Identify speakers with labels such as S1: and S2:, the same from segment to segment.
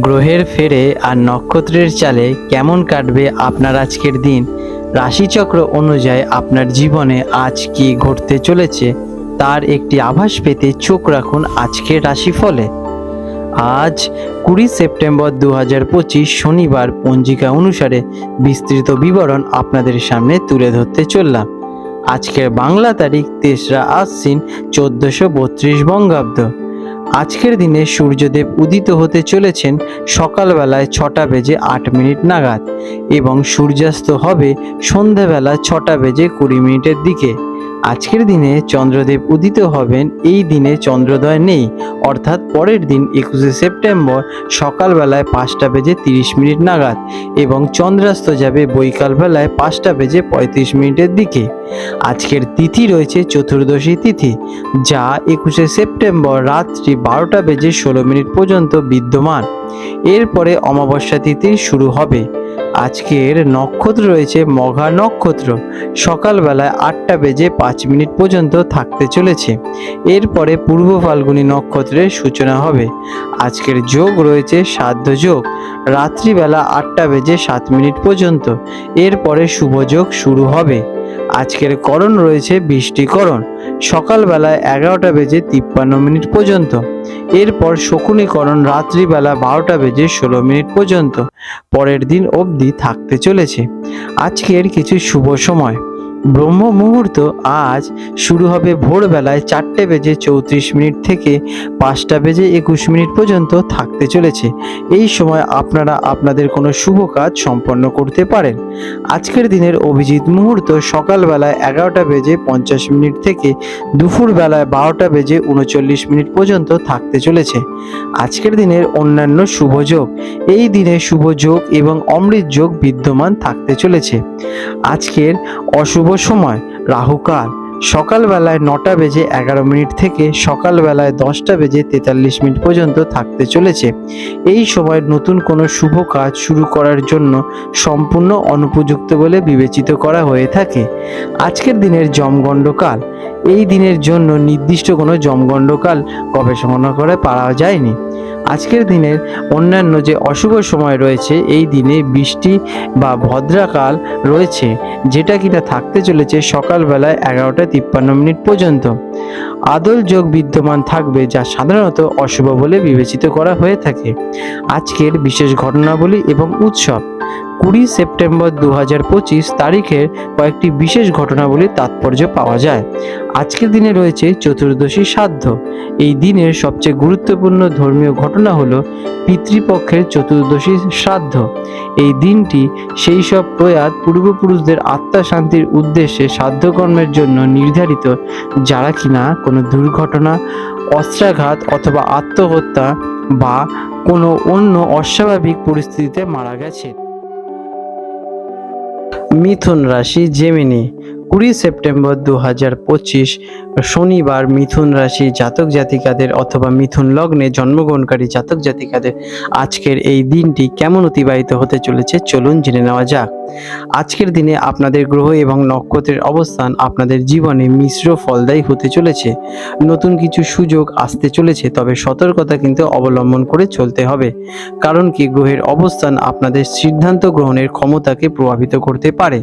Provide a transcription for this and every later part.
S1: গ্রহের ফেরে আর নক্ষত্রের চালে কেমন কাটবে আপনার আজকের দিন? রাশিচক্র অনুযায়ী আপনার জীবনে আজ কি ঘটতে চলেছে? তার একটি আভাস পেতে চোখ রাখুন আজকের রাশিফলে। আজ কুড়ি সেপ্টেম্বর দু হাজার পঁচিশ শনিবার পঞ্জিকা অনুসারে বিস্তৃত বিবরণ আপনাদের সামনে তুলে ধরতে চললাম। আজকের বাংলা তারিখ তেসরা আশ্বিন চোদ্দোশো বত্রিশ বঙ্গাব্দ। আজকের দিনে সূর্যদেব উদিত হতে চলেছেন সকালবেলায় ছটা বেজে আট মিনিট নাগাদ এবং সূর্যাস্ত হবে সন্ধেবেলা ছটা বেজে কুড়ি মিনিটের দিকে। আজকের দিনে চন্দ্রদেব উদিত হবেন, এই দিনে চন্দ্রোদয় নেই। অর্থাৎ পরের দিন একুশে সেপ্টেম্বর সকালবেলায় পাঁচটা বেজে তিরিশ মিনিট নাগাদ এবং চন্দ্রাস্ত যাবে বৈকালবেলায় পাঁচটা বেজে পঁয়ত্রিশ মিনিটের দিকে। আজকের তিথি রয়েছে চতুর্দশী তিথি, যা একুশে সেপ্টেম্বর রাত্রি বারোটা বেজে ষোলো মিনিট পর্যন্ত বিদ্যমান। এরপরে অমাবস্যা তিথি শুরু হবে। আজকের নক্ষত্র রয়েছে মঘা নক্ষত্র। সকালবেলায় আটটা বেজে পাঁচ মিনিট পর্যন্ত থাকতে চলেছে। এরপরে পূর্ব ফাল্গুনি নক্ষত্রের সূচনা হবে। আজকের যোগ রয়েছে সাধ্য যোগ। রাত্রিবেলা আটটা বেজে সাত মিনিট পর্যন্ত। এরপরে শুভ যোগ শুরু হবে। আজকের করণ রয়েছে বৃষ্টিকরণ। সকালবেলায় এগারোটা বেজে তিপ্পান্ন মিনিট পর্যন্ত। এরপর শকুনীকরণ রাত্রিবেলা বারোটা বেজে ষোলো মিনিট পর্যন্ত। পরের দিন অবধি থাকতে চলেছে। আজকের কিছু শুভ সময়। ব্রহ্ম মুহূর্ত আজ শুরু হবে ভোরবেলায় চারটে বেজে চৌত্রিশ মিনিট থেকে পাঁচটা বেজে একুশ মিনিট পর্যন্ত থাকতে চলেছে। এই সময় আপনারা আপনাদের কোনো শুভ কাজ সম্পন্ন করতে পারেন। আজকের দিনের অভিজিৎ মুহূর্ত সকালবেলায় এগারোটা বেজে পঞ্চাশ মিনিট থেকে দুপুরবেলায় বারোটা বেজে উনচল্লিশ মিনিট পর্যন্ত থাকতে চলেছে। আজকের দিনের অন্যান্য শুভ যোগ, এই দিনে শুভ যোগ এবং অমৃত যোগ বিদ্যমান থাকতে চলেছে। আজকের অশুভ সময় রাহুকাল সকালবেলায় নটা বেজে এগারো মিনিট থেকে সকালবেলায় দশটা বেজে তেতাল্লিশ মিনিট পর্যন্ত থাকতে চলেছে। এই সময় নতুন কোনো শুভ কাজ শুরু করার জন্য সম্পূর্ণ অনুপযুক্ত বলে বিবেচিত করা হয়ে থাকে। আজকের দিনের জমগণ্ডকাল। এই দিনের জন্য নির্দিষ্ট কোনো জমগণ্ডকাল গবেষণা করে পাওয়া যায়নি। আজকের দিনের অন্যান্য যে অশুভ সময় রয়েছে, এই দিনে বৃষ্টি বা ভদ্রাকাল রয়েছে, যেটা কিনা থাকতে চলেছে সকালবেলায় এগারোটা তিপ্পান্ন মিনিট পর্যন্ত। আদল যোগ বিদ্যমান থাকবে, যা সাধারণত অশুভ বলে বিবেচিত করা হয়ে থাকে। আজকের বিশেষ ঘটনাবলী এবং উৎসব। কুড়ি সেপ্টেম্বর দু হাজার পঁচিশ তারিখের কয়েকটি বিশেষ ঘটনাবলীর তাৎপর্য পাওয়া যায়। আজকের দিনে রয়েছে চতুর্দশী সাধ্য। এই দিনের সবচেয়ে গুরুত্বপূর্ণ ধর্মীয় ঘটনা হলো পিতৃপক্ষের চতুর্দশী শ্রাদ্ধ এই দিনটি সেই সব প্রয়াত পূর্বপুরুষদের আত্মা শান্তির উদ্দেশ্যে সাধ্যকর্মের জন্য নির্ধারিত, যারা কিনা কোনো দুর্ঘটনা, অস্ত্রাঘাত অথবা আত্মহত্যা বা কোনো অন্য অস্বাভাবিক পরিস্থিতিতে মারা গেছে। মিথুন রাশি জেমিনি কুড়ি সেপ্টেম্বর দু হাজার পঁচিশ, শনিবার মিথুন রাশি জাতক জাতিকাদের অথবা মিথুন লগ্নে জন্মগ্রহণকারী জাতক জাতিকাদের আজকের এই দিনটি কেমন অতিবাহিত হতে চলেছে চলুন জেনে নেওয়া যাক। আজকের দিনে আপনাদের গ্রহ এবং নক্ষত্রের অবস্থান আপনাদের জীবনে মিশ্র ফলদায়ী হতে চলেছে। নতুন কিছু সুযোগ আসতে চলেছে, তবে সতর্কতা কিন্তু অবলম্বন করে চলতে হবে। কারণ কি, গ্রহের অবস্থান আপনাদের সিদ্ধান্ত গ্রহণের ক্ষমতাকে প্রভাবিত করতে পারে।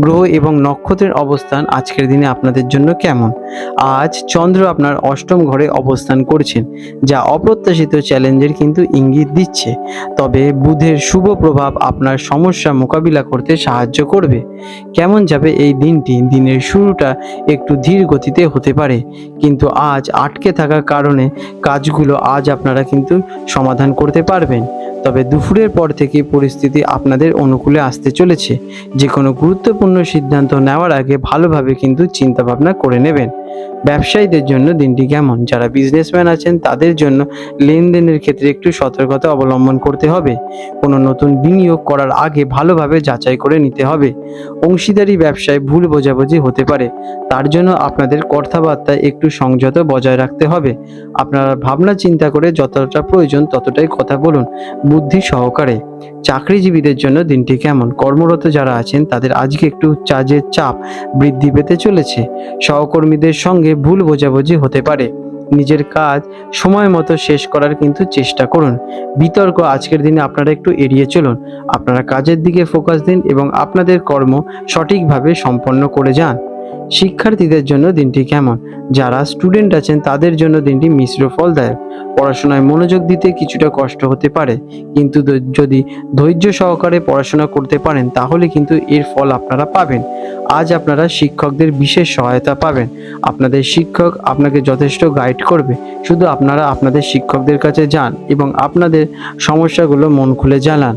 S1: গ্রহ এবং নক্ষত্রের অবস্থান আজকের দিনে আপনাদের জন্য কেমন? আজ চন্দ্র আপনার অষ্টম ঘরে অবস্থান করছেন, যা অপ্রত্যাশিত চ্যালেঞ্জের কিন্তু ইঙ্গিত দিচ্ছে। তবে বুধের শুভ প্রভাব আপনার সমস্যা মোকাবিলা করতে সাহায্য করবে। কেমন যাবে এই দিনটি? দিনের শুরুটা একটু ধীর গতিতে হতে পারে। কিন্তু আজ আটকে থাকার কারণে কাজগুলো আজ আপনারা কিন্তু সমাধান করতে পারবেন। তবে দুপুরের পর থেকে পরিস্থিতি আপনাদের অনুকূলে আসতে চলেছে। যে কোনো গুরুত্বপূর্ণ সিদ্ধান্ত নেওয়ার আগে ভালোভাবে কিন্তু চিন্তা ভাবনা করে নেবেন। ব্যবসায়ীদের জন্য দিনটি কেমন? যারা বিজনেসম্যান আছেন, তাদের জন্য লেনদেনের ক্ষেত্রে একটু সতর্কতা অবলম্বন করতে হবে। কোনো নতুন বিনিয়োগ করার আগে ভালোভাবে যাচাই করে নিতে হবে। অংশীদারি ব্যবসায় ভুল বোঝাবুঝি হতে পারে। তার জন্য আপনাদের কথাবার্তায় একটু সংযত বজায় রাখতে হবে। আপনারা ভাবনা চিন্তা করে যতটা প্রয়োজন ততটাই কথা বলুন বুদ্ধি সহকারে। চাকরিজীবীদের জন্য দিনটি কেমন? কর্মরত যারা আছেন, তাদের আজকে একটু চার্জের চাপ বৃদ্ধি পেতে চলেছে। সহকর্মীদের সঙ্গে ভুল বোঝাবুঝি হতে পারে। নিজের কাজ সময় মতো শেষ করার কিন্তু চেষ্টা করুন। বিতর্ক আজকের দিনে আপনারা একটু এড়িয়ে চলুন। আপনারা কাজের দিকে ফোকাস দিন এবং আপনাদের কর্ম সঠিকভাবে সম্পন্ন করে যান। শিক্ষার্থীদের জন্য দিনটি কেমন? যারা স্টুডেন্ট আছেন, তাদের জন্য দিনটি মিশ্র ফলদায়ক। পড়াশোনায় মনোযোগ দিতে কিছুটা কষ্ট হতে পারে, কিন্তু যদি ধৈর্য সহকারে পড়াশোনা করতে পারেন, তাহলে কিন্তু এর ফল আপনারা পাবেন। আজ আপনারা শিক্ষকদের বিশেষ সহায়তা পাবেন। আপনাদের শিক্ষক আপনাকে যথেষ্ট গাইড করবে। শুধু আপনারা আপনাদের শিক্ষকদের কাছে যান এবং আপনাদের সমস্যাগুলো মন খুলে জানান।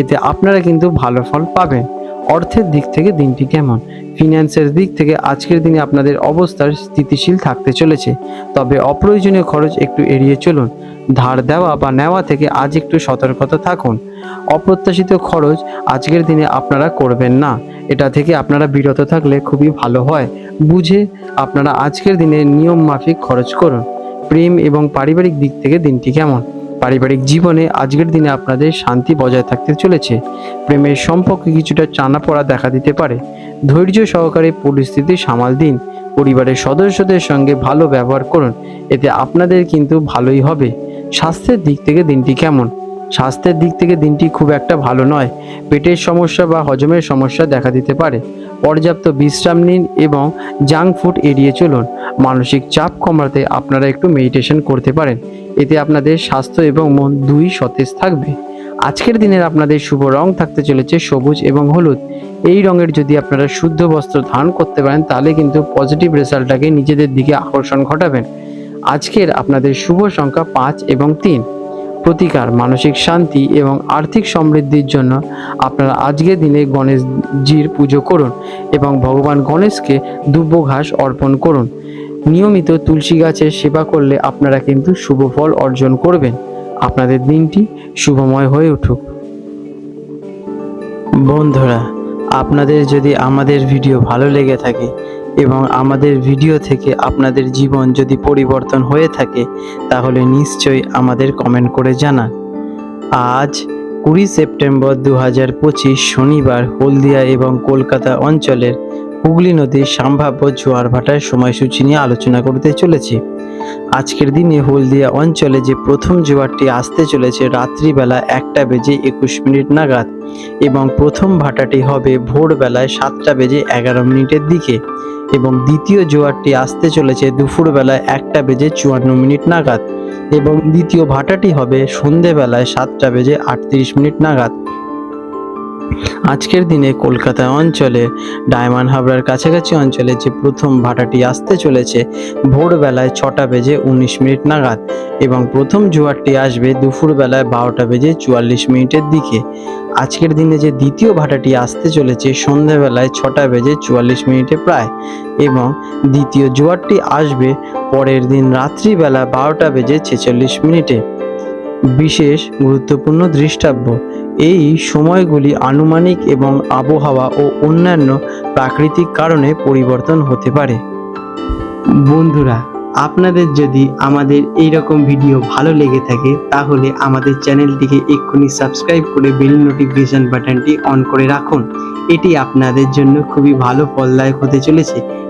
S1: এতে আপনারা কিন্তু ভালো ফল পাবেন। অর্থের দিক থেকে দিনটি কেমন? ফিনান্সের দিক থেকে আজকের দিনে আপনাদের অবস্থার স্থিতিশীল থাকতে চলেছে। তবে অপ্রয়োজনীয় খরচ একটু এড়িয়ে চলুন। ধার দেওয়া বা নেওয়া থেকে আজ একটু সতর্কতা থাকুন। অপ্রত্যাশিত খরচ আজকের দিনে আপনারা করবেন না। এটা থেকে আপনারা বিরত থাকলে খুবই ভালো হয়। বুঝে আপনারা আজকের দিনে নিয়ম মাফিক খরচ করুন। প্রেম এবং পারিবারিক দিক থেকে দিনটি কেমন? পারিবারিক জীবনে আজকের দিনে আপনাদের শান্তি বজায় থাকতে চলেছে। প্রেমের সম্পর্কে কিছুটা টানাপড়া দেখা দিতে পারে। ধৈর্য সহকারে পরিস্থিতি সামাল দিন। পরিবারের সদস্যদের সঙ্গে ভালো ব্যবহার করুন। এতে আপনাদের কিন্তু ভালোই হবে। স্বাস্থ্যের দিক থেকে দিনটি কেমন? স্বাস্থ্যের দিক থেকে দিনটি খুব একটা ভালো নয়। পেটের সমস্যা বা হজমের সমস্যা দেখা দিতে পারে। পর্যাপ্ত বিশ্রাম নিন এবং জাঙ্ক ফুড এড়িয়ে চলুন। মানসিক চাপ কমাতে আপনারা একটু মেডিটেশন করতে পারেন। এতে আপনাদের স্বাস্থ্য এবং মন দুই সতেজ থাকবে। আজকের দিনের আপনাদের শুভ রং থাকতে চলেছে সবুজ এবং হলুদ। এই রঙের যদি আপনারা শুদ্ধ বস্ত্র ধারণ করতে পারেন, তাহলে কিন্তু পজিটিভ রেজাল্টটাকে নিজেদের দিকে আকর্ষণ ঘটাবেন। আজকের আপনাদের শুভ সংখ্যা পাঁচ এবং তিন। প্রতিকার, মানসিক শান্তি এবং আর্থিক সমৃদ্ধির জন্য আপনারা আজকের দিনে গণেশজির পুজো করুন এবং ভগবান গণেশকে দুব্য ঘাস অর্পণ করুন। নিয়মিত তুলসী গাছের সেবা করলে আপনারা কিন্তু শুভ ফল অর্জন করবেন। আপনাদের দিনটি শুভময় হয়ে উঠুক। বন্ধুরা, আপনাদের যদি আমাদের ভিডিও ভালো লেগে থাকে এবং আমাদের ভিডিও থেকে আপনাদের জীবন যদি পরিবর্তন হয়ে থাকে, তাহলে নিশ্চয়ই আমাদের কমেন্ট করে জানান। আজ কুড়ি সেপ্টেম্বর দু হাজার পঁচিশ শনিবার হলদিয়া এবং কলকাতা অঞ্চলের হুগলি নদীর সম্ভাব্য জোয়ার ভাটার সময়সূচি নিয়ে আলোচনা করতে চলেছি। আজকের দিনে হলদিয়া অঞ্চলে যে প্রথম জোয়ারটি আসতে চলেছে রাত্রিবেলা একটা বেজে একুশ মিনিট নাগাদ এবং প্রথম ভাটাটি হবে ভোরবেলায় সাতটা বেজে এগারো মিনিটের দিকে এবং দ্বিতীয় জোয়ারটি আসতে চলেছে দুপুরবেলায় একটা বেজে চুয়ান্ন মিনিট নাগাদ এবং দ্বিতীয় ভাটাটি হবে সন্ধেবেলায় সাতটা বেজে আটত্রিশ মিনিট নাগাদ। আজকের দিনে কলকাতা অঞ্চলে, ডায়মন্ড হাবড়ার কাছাকাছি অঞ্চলে যে প্রথম ভাটাটি আসতে চলেছে, ভোরবেলায় ছটা বেজে উনিশ মিনিট নাগাদ এবং প্রথম জোয়ারটি আসবে দুপুরবেলায় বারোটা বেজে চুয়াল্লিশ মিনিটের দিকে। আজকের দিনে যে দ্বিতীয় ভাটাটি আসতে চলেছে সন্ধ্যাবেলায় ছটা বেজে চুয়াল্লিশ মিনিটে প্রায় এবং দ্বিতীয় জোয়ারটি আসবে পরের দিন রাত্রিবেলা বারোটা বেজে ছেচল্লিশ মিনিটে। বিশেষ গুরুত্বপূর্ণ দৃষ্টাব্য এই সময়গুলি আনুমানিক এবং আবহাওয়া ও অন্যান্য প্রাকৃতিক কারণে পরিবর্তন হতে পারে। বন্ধুরা, আপনাদের যদি আমাদের এই রকম ভিডিও ভালো লেগে থাকে, তাহলে আমাদের চ্যানেলটিকে এক্ষুনি সাবস্ক্রাইব করে বেল নোটিফিকেশন বাটনটি অন করে রাখুন। এটি আপনাদের জন্য খুবই ভালো, ফলদায়ক হতে চলেছে।